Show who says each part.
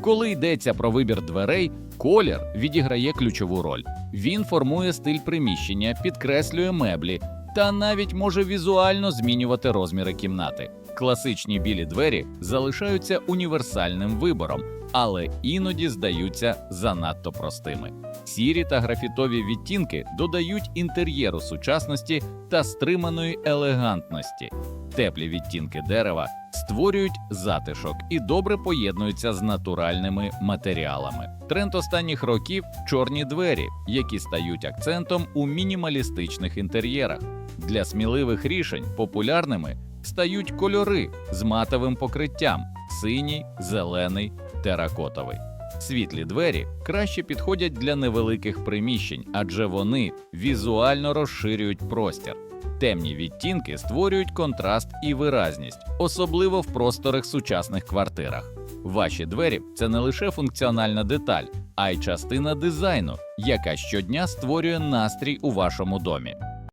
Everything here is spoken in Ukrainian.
Speaker 1: Коли йдеться про вибір дверей, колір відіграє ключову роль. Він формує стиль приміщення, підкреслює меблі та навіть може візуально змінювати розміри кімнати. Класичні білі двері залишаються універсальним вибором, але іноді здаються занадто простими. Сірі та графітові відтінки додають інтер'єру сучасності та стриманої елегантності. Теплі відтінки дерева створюють затишок і добре поєднуються з натуральними матеріалами. Тренд останніх років чорні двері, які стають акцентом у мінімалістичних інтер'єрах. Для сміливих рішень популярними стають кольори з матовим покриттям: синій, зелений, теракотовий. Світлі двері краще підходять для невеликих приміщень, адже вони візуально розширюють простір. Темні відтінки створюють контраст і виразність, особливо в просторих сучасних квартирах. Ваші двері це не лише функціональна деталь, а й частина дизайну, яка щодня створює настрій у вашому домі.